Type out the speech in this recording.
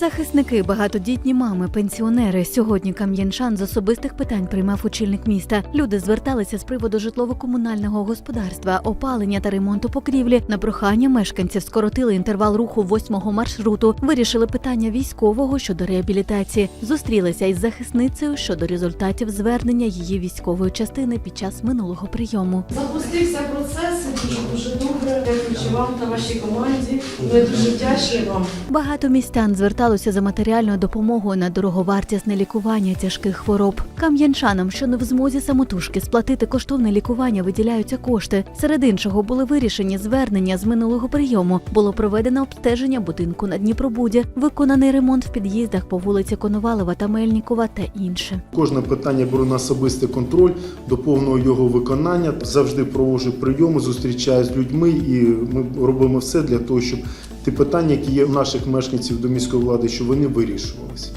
Захисники, багатодітні мами, пенсіонери. Сьогодні Кам'янчан з особистих питань приймав очільник міста. Люди зверталися з приводу житлово-комунального господарства, опалення та ремонту покрівлі. На прохання мешканців скоротили інтервал руху восьмого маршруту. Вирішили питання військового щодо реабілітації. Зустрілися із захисницею щодо результатів звернення її військової частини під час минулого прийому. Запустився процес дуже дуже добре. Дякуючи вам та вашій команді. Ми дуже вдячні вам. Багато містян зверталося за матеріальною допомогою на дороговартісне лікування тяжких хвороб. Кам'янчанам, що не в змозі самотужки сплатити коштовне лікування, виділяються кошти. Серед іншого були вирішені звернення з минулого прийому. Було проведено обстеження будинку на Дніпробуді, виконаний ремонт в під'їздах по вулиці Коновалова та Мельнікова та інше. Кожне питання беру на особистий контроль до повного його виконання. Завжди проводжу прийоми, зустрічаю з людьми, і ми робимо все для того, щоб ті питання, які є у наших мешканців до міської влади, що вони вирішувалися.